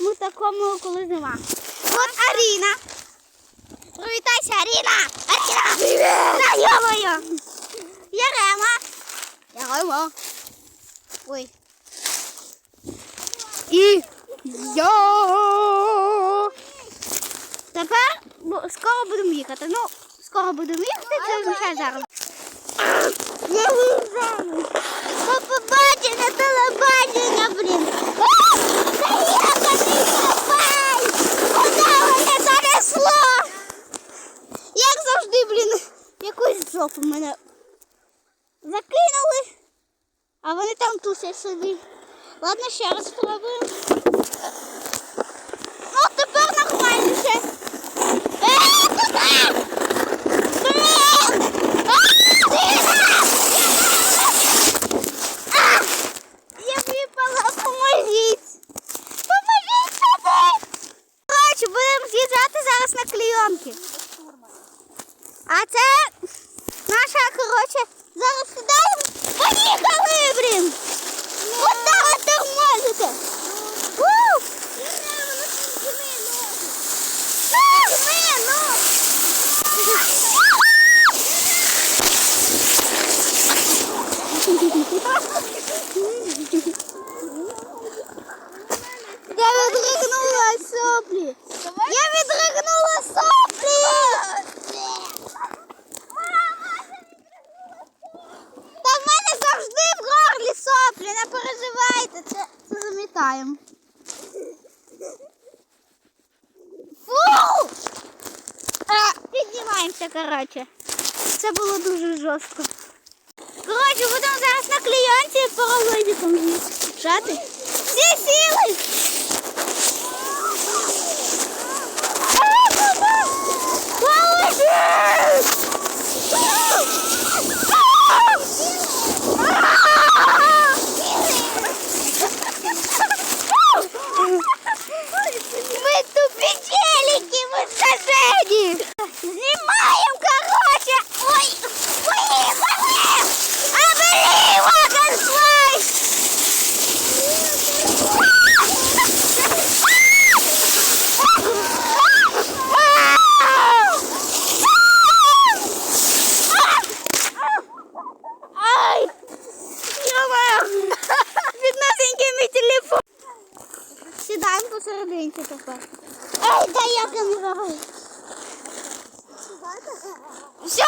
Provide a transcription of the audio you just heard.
у такому, коли зима. От Аріна. Привітайся, Аріна! Аріна! Привіт! Да, йо-моє! Ярема! Ярема! Ой. І я. Тепер скоро будемо їхати. Ну, скоро будемо їхати, це означає зараз. Жопу мене закинули, а вони там тусять собі. Ладно, ще раз спробуємо. Ну, тепер ще. Е, Ліна! А! Я випала, поможіть! Поможіть мені! Коротше, будемо з'їжджати зараз на клейонки. А це наша, коротше, зараз сідаємо. Переживайте, це, замітаємо. Фу! А, піднімаємося, коротше. Це було дуже жорстко. Коротше, будемо зараз на клейонці паровозиком шати. Всі сіли! Сідаємо да. Ей, дай я камеру. Все,